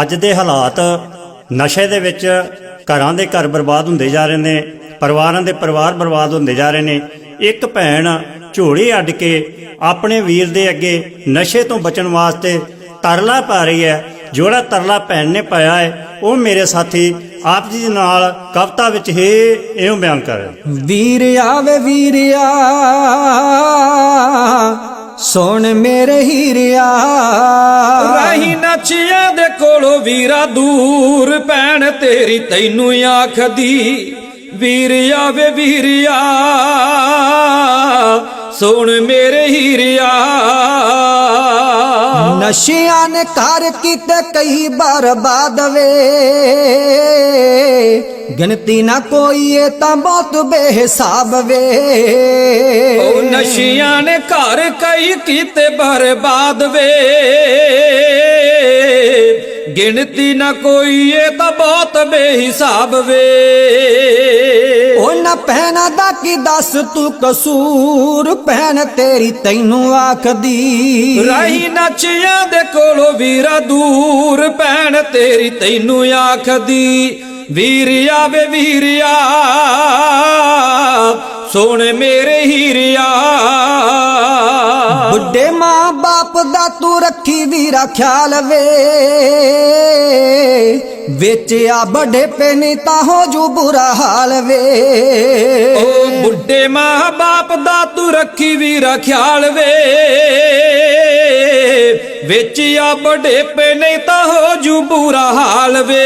ਅੱਜ ਦੇ ਹਾਲਾਤ ਨਸ਼ੇ ਦੇ ਵਿੱਚ ਘਰਾਂ ਦੇ ਘਰ ਬਰਬਾਦ ਹੁੰਦੇ ਜਾ ਰਹੇ ਨੇ, ਪਰਿਵਾਰਾਂ ਦੇ ਪਰਿਵਾਰ ਬਰਬਾਦ ਹੁੰਦੇ ਜਾ ਰਹੇ ਨੇ। ਇੱਕ ਭੈਣ ਝੋਲੀ ਅੱਡ ਕੇ ਆਪਣੇ ਵੀਰ ਦੇ ਅੱਗੇ ਨਸ਼ੇ ਤੋਂ ਬਚਣ ਵਾਸਤੇ ਤਰਲਾ ਪਾ ਰਹੀ ਹੈ। ਜਿਹੜਾ ਤਰਲਾ ਭੈਣ ਨੇ ਪਾਇਆ ਹੈ, ਉਹ ਮੇਰੇ ਸਾਥੀ ਆਪ ਜੀ ਨਾਲ ਕਵਿਤਾ ਵਿੱਚ ਹੀ ਇਉਂ ਬਿਆਨ ਕਰ ਰਹੇ। ਵੀਰ ਆਵੇ ਵੀਰਿਆ ਸੁਣ ਮੇਰੇ ਹੀਰਿਆ। ਰਾਹੀ ਨੱਚਿਆ ਦੇ ਕੋਲੋਂ ਵੀਰਾ ਦੂਰ ਭੈਣ ਤੇਰੀ ਤੈਨੂੰ ਆਖਦੀ ਵੀਰ ਆਵੇ ਵੀਰਿਆ। ਸੁਣ ਮੇਰੇ ਹੀਰਿਆ। ਨਸ਼ਿਆਂ ਨੇ ਕਰ ਕੀਤੇ ਕਈ ਬਰਬਾਦ ਵੇ ਗਿਣਤੀ ਨਾ ਕੋਈ ਇਹ ਤਾਂ ਬਹੁਤ ਬੇਹਿਸਾਬ ਵੇ। ਉਹ ਨਸ਼ਿਆਂ ਨੇ ਘਰ ਕਈ ਕੀਤੇ ਬਰਬਾਦ ਵੇ। ਗਿਣਤੀ ਨਾ ਕੋਈ ਇਹ ਤਾਂ ਬਹੁਤ ਬੇਹਿਸਾਬ ਵੇ। ਉਹਨਾਂ ਭੈਣਾਂ ਦਾ ਕੀ ਦੱਸ ਤੂੰ ਕਸੂਰ? ਭੈਣ ਤੇਰੀ ਤੈਨੂੰ ਆਖਦੀ। ਰਾਹੀ ਨੱਚਿਆਂ ਦੇ ਕੋਲੋਂ ਵੀਰਾ ਦੂਰ। ਭੈਣ ਤੇਰੀ ਤੈਨੂੰ ਆਖਦੀ। ਵੀਰ ਆਵੇ ਵੀਰਿਆ ਸੁਣ ਮੇਰੇ ਹੀਰਿਆ। ਬੁੱਢੇ ਮਾਂ ਬਾਪ ਦਾ ਤੂੰ ਰੱਖੀ ਵੀਰਾ ਖਿਆਲ ਵੇ। ਵਿੱਚ ਆ ਬੜੇ ਪੇ ਨਹੀਂ ਤਾਂ ਹੋ ਜੂ ਬੁਰਾ ਹਾਲ ਵੇ। ਓ ਬੁੱਢੇ ਮਾਂ ਬਾਪ ਦਾ ਤੂੰ ਰੱਖੀ ਵੀਰਾ ਖਿਆਲ ਵੇ। ਵਿੱਚ ਆ ਬੜੇ ਪੇ ਨਹੀਂ ਤਾਂ ਹੋ ਜੂ ਬੁਰਾ ਹਾਲ ਵੇ।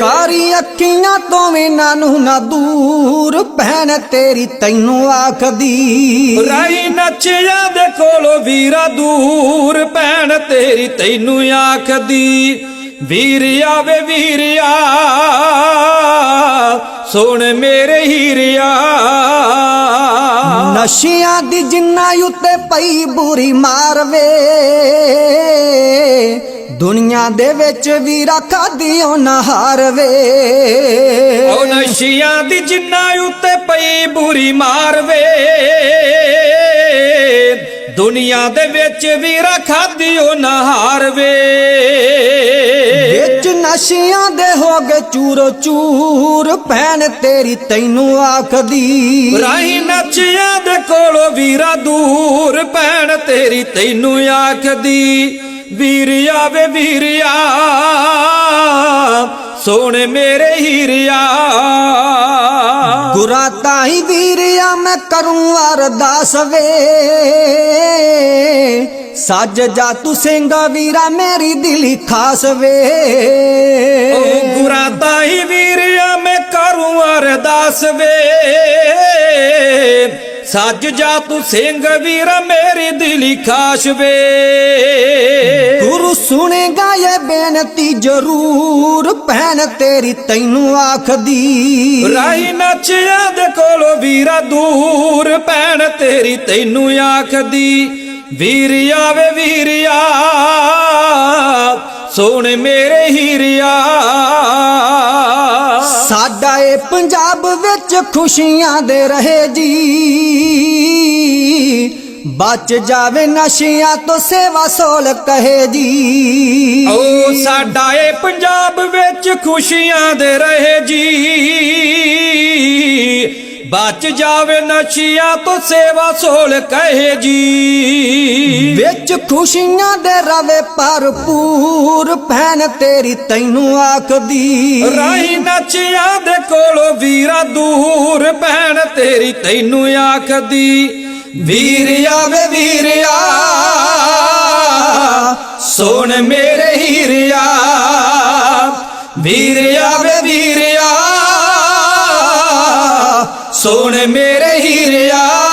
ਕਾਰੀ ਅੱਖੀਆਂ ਤੋਂ ਵੀ ਨਾਨੂੰ ਨਾ ਦੂਰ ਭੈਣ ਤੇਰੀ ਤੈਨੂੰ ਆਖਦੀ। ਰਾਈ ਨੱਚਿਆ ਦੇ ਕੋਲੋਂ ਵੀਰਾ ਦੂਰ ਭੈਣ ਤੇਰੀ ਤੈਨੂੰ ਆਖਦੀ। ਵੀਰ ਆਵੇ ਵੀਰਿਆ ਸੁਣ ਮੇਰੇ ਹੀਰਿਆ। ਨਸ਼ਿਆਂ ਦੀ ਜਿੰਨਾ ਉੱਤੇ ਪਈ ਬੁਰੀ ਮਾਰ ਵੇ। ਦੁਨੀਆ ਦੇ ਵਿੱਚ ਵੀ ਰੱਖਦੀ ਉਹ ਨਹਾਰ ਵੇ। ਉਹ ਨਸ਼ਿਆਂ ਦੀ ਜਿੰਨਾ ਉੱਤੇ ਪਈ ਬੁਰੀ ਮਾਰ ਵੇ। ਦੁਨੀਆ ਦੇ ਵਿੱਚ ਵੀ ਰਖਾਦੀ ਉਹ ਨਹਾਰ ਵੇ। ਨਸ਼ਿਆਂ ਦੇ ਹੋ ਗਏ ਚੂਰੋ ਚੂਰ ਭੈਣ ਤੇਰੀ ਤੈਨੂੰ ਆਖਦੀ। ਰਾਹੀ ਨੱਚਿਆ ਦੇ ਕੋਲੋਂ ਵੀਰਾ ਦੂਰ ਭੈਣ ਤੇਰੀ ਤੈਨੂੰ ਆਖਦੀ। ਵੀਰ ਆਵੇ ਵੀਰਿਆ ਸੋਹਣੇ ਮੇਰੇ ਹੀਰਿਆ। ਗੁਰਾ ਤਾਈ ਵੀਰਿਆ ਮੈਂ ਕਰੂੰ ਅਰਦਾਸ ਵੇ। ਸੱਜ ਜਾ ਤੂੰ ਸਿੰਘ ਵੀਰਾ ਮੇਰੀ ਦਿਲੀ ਖਾਸ ਵੇ। ਓ ਗੁਰਾਂ ਤਾਈ ਵੀਰਿਆ ਮੈਂ ਕਰੂੰ ਅਰਦਾਸ ਵੇ। ਸੱਜ ਜਾ ਤੂੰ ਸਿੰਘ ਵੀਰਾ ਮੇਰੀ ਦਿਲੀ ਖਾਸ ਵੇ। ਗੁਰੂ ਸੁਣੇਗਾ ਇਹ ਬੇਨਤੀ ਜ਼ਰੂਰ ਭੈਣ ਤੇਰੀ ਤੈਨੂੰ ਆਖਦੀ। ਰਾਹੀ ਨੱਚਿਆ ਦੇ ਕੋਲੋਂ ਵੀਰਾ ਦੂਰ ਭੈਣ ਤੇਰੀ ਤੈਨੂੰ ਆਖਦੀ। ਵੀਰ ਆਵੇ ਵੀਰਿਆ ਸੋਹਣੇ ਮੇਰੇ ਹੀਰਿਆ ਸਾਡਾ ਇਹ ਪੰਜਾਬ ਵਿੱਚ ਖੁਸ਼ੀਆਂ ਦੇ ਰਹੇ ਜੀ। ਬਚ ਜਾਵੇ ਨਸ਼ਿਆਂ ਤੋਂ ਸੇਵਾ ਸੋਲ ਕਹੇ ਜੀ। ਓ ਸਾਡਾ ਇਹ ਪੰਜਾਬ ਵਿੱਚ ਖੁਸ਼ੀਆਂ ਦੇ ਰਹੇ ਜੀ। ਬਚ ਜਾਵੇ ਨਸ਼ਿਆਂ ਤੋਂ ਸੇਵਾ ਸੋਲ ਕਹੇ ਜੀ। ਵਿੱਚ ਖੁਸ਼ੀਆਂ ਦੇ ਰਵੇ ਭਰਪੂਰ ਭੈਣ ਤੇਰੀ ਤੈਨੂੰ ਆਖਦੀ। ਰਾਹੀ ਨੱਚਿਆ ਦੇ ਕੋਲੋਂ ਵੀਰਾ ਦੂਰ ਭੈਣ ਤੇਰੀ ਤੈਨੂੰ ਆਖਦੀ। ਵੀਰ ਆਵੇ ਵੀਰਿਆ ਸੁਣ ਮੇਰੇ ਹੀਰਿਆ ਵੀਰ ਆਵੇ ਵੀਰਿਆ ਸੁਣ ਮੇਰੇ ਹੀਰਿਆ